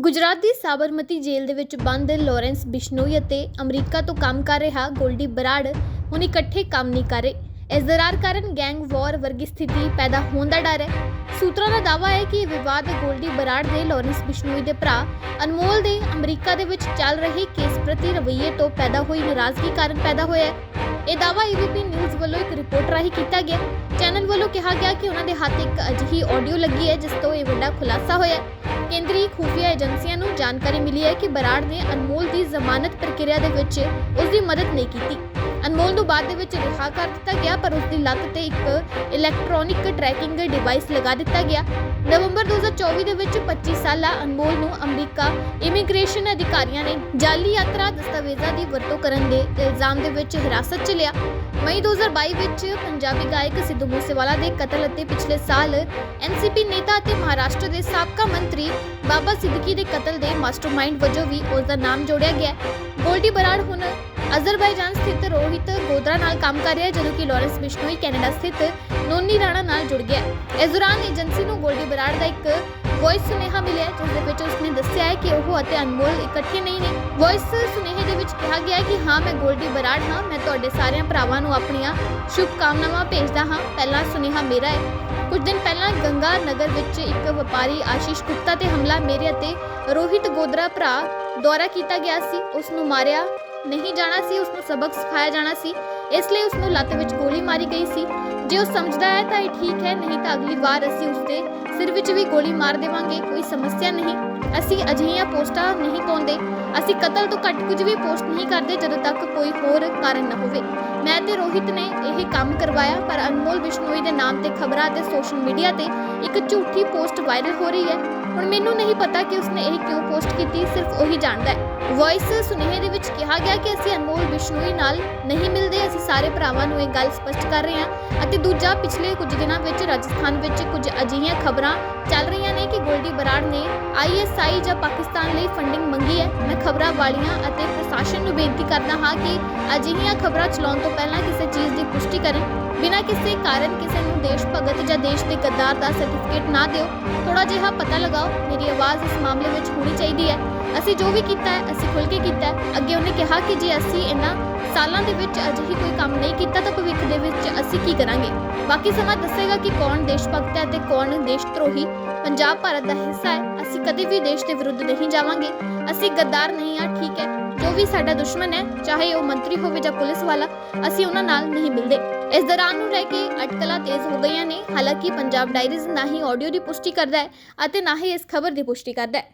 ਗੁਜਰਾਤ ਦੀ ਸਾਬਰਮਤੀ ਜੇਲ੍ਹ ਦੇ ਵਿੱਚ ਬੰਦ ਲਾਰੈਂਸ ਬਿਸ਼ਨੋਈ ਅਤੇ ਅਮਰੀਕਾ ਤੋਂ ਕੰਮ ਕਰ ਰਿਹਾ ਗੋਲਡੀ ਬਰਾੜ, ਹੁਣ ਇਕੱਠੇ ਕੰਮ ਨਹੀਂ ਕਰ ਰਹੇ। ਇਸ ਦਰਾਰ ਕਾਰਨ ਗੈਂਗ ਵਾਰ ਵਰਗੀ ਸਥਿਤੀ ਪੈਦਾ ਹੋਣ ਦਾ ਡਰ ਹੈ। ਸੂਤਰਾਂ ਦਾ ਦਾਅਵਾ ਹੈ ਕਿ ਇਹ ਵਿਵਾਦ ਗੋਲਡੀ ਬਰਾੜ ਦੇ ਲਾਰੈਂਸ ਬਿਸ਼ਨੋਈ ਦੇ ਭਰਾ ਅਨਮੋਲ ਦੇ ਅਮਰੀਕਾ ਦੇ ਵਿੱਚ ਚੱਲ ਰਹੇ ਕੇਸ ਪ੍ਰਤੀ ਰਵੱਈਏ ਤੋਂ ਪੈਦਾ ਹੋਈ ਨਾਰਾਜ਼ਗੀ ਕਾਰਨ ਪੈਦਾ ਹੋਇਆ ਹੈ। ਇਹ ਦਾਅਵਾ ਏਬੀਪੀ ਨਿਊਜ਼ ਵੱਲੋਂ ਇੱਕ ਰਿਪੋਰਟ ਰਾਹੀਂ ਕੀਤਾ ਗਿਆ। ਚੈਨਲ ਵੱਲੋਂ ਕਿਹਾ ਗਿਆ ਕਿ ਉਹਨਾਂ ਦੇ ਹੱਥ ਇੱਕ ਅਜਿਹੀ ਆਡੀਓ ਲੱਗੀ ਹੈ, ਜਿਸ ਤੋਂ ਇਹ ਵੱਡਾ ਖੁਲਾਸਾ ਹੋਇਆ ਹੈ। ਕੇਂਦਰੀ ਖੂਫੀਆ ਏਜੰਸੀਆਂ ਨੂੰ ਜਾਣਕਾਰੀ ਮਿਲੀ ਹੈ ਕਿ ਬਰਾੜ ਨੇ ਅਨਮੋਲ ਦੀ ਜ਼ਮਾਨਤ ਪ੍ਰਕਿਰਿਆ ਦੇ ਵਿੱਚ ਉਸ ਦੀ ਮਦਦ ਨਹੀਂ ਕੀਤੀ। ਅਨਮੋਲ ਨੂੰ ਬਾਅਦ ਦੇ ਵਿੱਚ ਰਿਹਾ ਕਰ ਦਿੱਤਾ ਗਿਆ, ਪਰ ਉਸ ਦੀ ਲੱਤ ਤੇ ਇੱਕ ਇਲੈਕਟ੍ਰੋਨਿਕ ਟਰੈਕਿੰਗ ਡਿਵਾਈਸ ਲਗਾ ਦਿੱਤਾ ਗਿਆ। ਨਵੰਬਰ 2024 ਦੇ ਵਿੱਚ 25 ਸਾਲਾ ਅਨਮੋਲ ਨੂੰ ਅਮਰੀਕਾ ਇਮੀਗ੍ਰੇਸ਼ਨ ਅਧਿਕਾਰੀਆਂ ਨੇ ਜਾਲੀ ਯਾਤਰਾ ਦਸਤਾਵੇਜ਼ਾਂ ਦੀ ਵਰਤੋਂ ਕਰਨ ਦੇ ਇਲਜ਼ਾਮ ਦੇ ਵਿੱਚ ਹਿਰਾਸਤ 'ਚ ਲਿਆ। ਮਈ 2022 ਵਿੱਚ ਪੰਜਾਬੀ ਗਾਇਕ ਸਿੱਧੂ ਮੂਸੇਵਾਲਾ ਦੇ ਕਤਲ ਅਤੇ ਪਿਛਲੇ ਸਾਲ ਐਨਸੀਪੀ ਨੇਤਾ ਅਤੇ ਮਹਾਰਾਸ਼ਟਰ ਦੇ ਸਾਬਕਾ ਮੰਤਰੀ ਬਾਬਾ ਸਿੱਦਕੀ ਦੇ ਕਤਲ ਦੇ ਮਾਸਟਰਮਾਈਂਡ ਵਜੋਂ ਵੀ ਉਸ ਦਾ ਨਾਮ ਜੋੜਿਆ ਗਿਆ। ਗੋਲਡੀ ਬਰਾੜ ਹੁਣ ਅਜ਼ਰਬਾਈਜਾਨ ਸਥਿਤ ਰੋਹਿਤ ਗੋਦਰਾ ਨਾਲ ਕੰਮ ਕਰ ਰਿਹਾ ਜਦੋਂ ਕਿ ਲਾਰੈਂਸ ਬਿਸ਼ਨੋਈ ਕੈਨੇਡਾ ਸਥਿਤ ਨੋਨੀ ਰਾਣਾ ਨਾਲ ਜੁੜ ਗਿਆ ਇਸ ਦੌਰਾਨ ਏਜੰਸੀ ਨੂੰ ਗੋਲਡੀ ਬਰਾੜ ਦਾ ਇੱਕ ਵੌਇਸ ਸੁਨੇਹਾ ਮਿਲਿਆ ਜਿਸ ਦੇ ਵਿੱਚ ਉਸਨੇ ਦੱਸਿਆ ਹੈ ਕਿ ਉਹ ਅਤੇ ਅਨਮੋਲ ਇਕੱਠੇ ਨਹੀਂ ਨੇ। ਵੌਇਸ ਸੁਨੇਹੇ ਦੇ ਵਿੱਚ ਕਿਹਾ ਗਿਆ ਕਿ ਹਾਂ, ਮੈਂ ਗੋਲਡੀ ਬਰਾੜ ਹਾਂ, ਮੈਂ ਤੁਹਾਡੇ ਸਾਰਿਆਂ ਭਰਾਵਾਂ ਨੂੰ ਆਪਣੀਆਂ ਸ਼ੁਭ ਕਾਮਨਾਵਾਂ ਭੇਜਦਾ ਹਾਂ। ਪਹਿਲਾ ਸੁਨੇਹਾ ਮੇਰਾ ਹੈ। ਕੁਝ ਦਿਨ ਪਹਿਲਾਂ ਗੰਗਾ ਨਗਰ ਵਿੱਚ ਇੱਕ ਵਪਾਰੀ ਆਸ਼ੀਸ਼ ਗੁਪਤਾ ਤੇ ਹਮਲਾ, ਮੇਰੇ ਅਤੇ ਰੋਹਿਤ ਗੋਦਰਾ ਭਰਾ ਦੁਆਰਾ ਕੀਤਾ ਗਿਆ ਸੀ। ਉਸ ਨੂੰ ਮਾਰਿਆ ਨਹੀਂ ਜਾਣਾ ਸੀ ਉਸ ਨੂੰ ਸਬਕ ਸਿਖਾਇਆ ਜਾਣਾ ਸੀ। ਇਸ ਲਈ ਉਸ ਨੂੰ ਲੱਤ ਵਿੱਚ ਗੋਲੀ ਮਾਰੀ ਗਈ ਸੀ। ਜੇ ਉਹ ਸਮਝਦਾ ਹੈ ਤਾਂ ਇਹ ਠੀਕ ਹੈ, ਨਹੀਂ ਤਾਂ ਅਗਲੀ ਵਾਰ ਅਸੀਂ ਉਸ ਦੇ ਸਿਰ ਵਿੱਚ ਵੀ ਗੋਲੀ ਮਾਰ ਦੇਵਾਂਗੇ, ਕੋਈ ਸਮੱਸਿਆ ਨਹੀਂ। ਅਸੀਂ ਅਜਿਹੀਆਂ ਪੋਸਟਾਂ ਨਹੀਂ ਪਾਉਂਦੇ। ਅਸੀਂ ਕਤਲ ਤੋਂ ਘੱਟ ਕੁਝ ਵੀ ਪੋਸਟ ਨਹੀਂ ਕਰਦੇ ਜਦੋਂ ਤੱਕ ਕੋਈ ਹੋਰ ਕਾਰਨ ਨਾ ਹੋਵੇ। ਮੈਂ ਤੇ ਰੋਹਿਤ ਨੇ ਇਹ ਕੰਮ ਕਰਵਾਇਆ, ਪਰ ਅਨਮੋਲ ਬਿਸ਼ਨੋਈ ਦੇ ਨਾਮ ਤੇ ਖਬਰਾਂ ਤੇ ਸੋਸ਼ਲ ਮੀਡੀਆ ਤੇ ਇੱਕ ਝੂਠੀ ਪੋਸਟ ਵਾਇਰਲ ਹੋ ਰਹੀ ਹੈ। ਹੁਣ ਮੈਨੂੰ ਨਹੀਂ ਪਤਾ ਕਿ ਉਸਨੇ ਇਹ ਕਿਉਂ ਪੋਸਟ ਕੀਤੀ, ਸਿਰਫ ਉਹੀ ਜਾਣਦਾ ਹੈ। ਵੌਇਸ ਸੁਨੇਹੇ ਦੇ ਵਿੱਚ ਕਿਹਾ ਗਿਆ ਕਿ ਅਸੀਂ ਅਨਮੋਲ ਬਿਸ਼ਨੋਈ ਨਾਲ ਨਹੀਂ ਮਿਲਦੇ, ਅਸੀਂ ਸਾਰੇ ਭਰਾਵਾਂ ਨੂੰ ਇਹ ਗੱਲ ਸਪਸ਼ਟ ਕਰ ਰਹੇ ਹਾਂ ਅਤੇ ਦੂਜਾ ਪਿਛਲੇ ਕੁਝ ਦਿਨਾਂ ਵਿੱਚ ਰਾਜਸਥਾਨ ਵਿੱਚ ਕੁਝ ਅਜਿਹੀਆਂ ਖਬਰਾਂ ਚੱਲ ਰਹੀਆਂ ਨੇ ਕਿ ਗੋਲਡੀ ਬਰਾੜ ਨੇ ਆਈਐਸਆਈ ਜਾਂ ਪਾਕਿਸਤਾਨ ਲਈ ਫੰਡਿੰਗ ਮੰਗੀ ਹੈ। ਮੈਂ ਖਬਰਾਂ ਵਾਲੀਆਂ ਅਤੇ ਪ੍ਰਸ਼ਾਸਨ ਨੂੰ ਬੇਨਤੀ ਕਰਦਾ ਹਾਂ ਕਿ ਅਜਿਹੀਆਂ ਖਬਰਾਂ ਚਲਾਉਣ ਤੋਂ ਪਹਿਲਾਂ ਕਿਸੇ ਚੀਜ਼ ਦੀ ਪੁਸ਼ਟੀ ਕਰਨ, ਬਿਨਾਂ ਕਿਸੇ ਕਾਰਨ ਕਿਸੇ ਨੂੰ ਦੇਸ਼ ਭਗਤ ਜਾਂ ਦੇਸ਼ ਦੇ ਗੱਦਾਰ ਦਾ ਸਰਟੀਫਿਕੇਟ ਨਾ ਦਿਓ। ਥੋੜਾ ਜਿਹਾ ਪਤਾ ਲਗਾਓ, ਮੇਰੀ ਆਵਾਜ਼ ਇਸ ਮਾਮਲੇ ਵਿੱਚ ਹੋਣੀ ਚਾਹੀਦੀ ਹੈ। ਅਸੀਂ ਜੋ ਵੀ ਕੀਤਾ ਹੈ, ਅਸੀਂ ਖੁੱਲ ਕੇ ਕੀਤਾ ਹੈ। ਅੱਗੇ ਉਹਨੇ ਕਿਹਾ ਕਿ ਜੇ ਅਸੀਂ ਇਹਨਾਂ ਸਾਲਾਂ ਦੇ ਵਿੱਚ ਅਜਿਹੀ ਕੋਈ ਕੰਮ ਨਹੀਂ ਕੀਤਾ ਤਾਂ ਭਵਿੱਖ ਦੇ ਵਿੱਚ ਅਸੀਂ ਕੀ ਕਰਾਂਗੇ? ਬਾਕੀ ਸਮਾਂ ਦੱਸੇਗਾ ਕਿ ਕੌਣ ਦੇਸ਼ ਭਗਤ ਹੈ ਤੇ ਕੌਣ ਦੇਸ਼ ਧਰੋਹੀ। ਪੰਜਾਬ ਭਾਰਤ ਦਾ ਹਿੱਸਾ ਹੈ। ਅਸੀਂ ਕਦੇ ਵੀ ਦੇਸ਼ ਦੇ ਵਿਰੁੱਧ ਨਹੀਂ ਜਾਵਾਂਗੇ। ਅਸੀਂ ਗੱਦਾਰ ਨਹੀਂ ਆ ਠੀਕ ਹੈ। ਜੋ ਵੀ ਸਾਡਾ ਦੁਸ਼ਮਣ ਹੈ, ਚਾਹੇ ਉਹ ਮੰਤਰੀ ਹੋਵੇ ਜਾਂ ਪੁਲਿਸ ਵਾਲਾ, ਅਸੀਂ ਉਹਨਾਂ ਨਾਲ ਨਹੀਂ ਮਿਲਦੇ। ਇਸ ਦੌਰਾਨ ਨੂੰ ਲੈ ਕੇ ਅਟਕਲਾਂ ਤੇਜ਼ ਹੋ ਗਈਆਂ ਨੇ। ਹਾਲਾਂਕਿ ਪੰਜਾਬ ਡਾਇਰੀਜ਼ ਨਾ ਹੀ ਆਡੀਓ ਦੀ ਪੁਸ਼ਟੀ ਕਰਦਾ ਹੈ ਅਤੇ ਨਾ ਹੀ ਇਸ ਖਬਰ ਦੀ ਪੁਸ਼ਟੀ ਕਰਦਾ ਹੈ।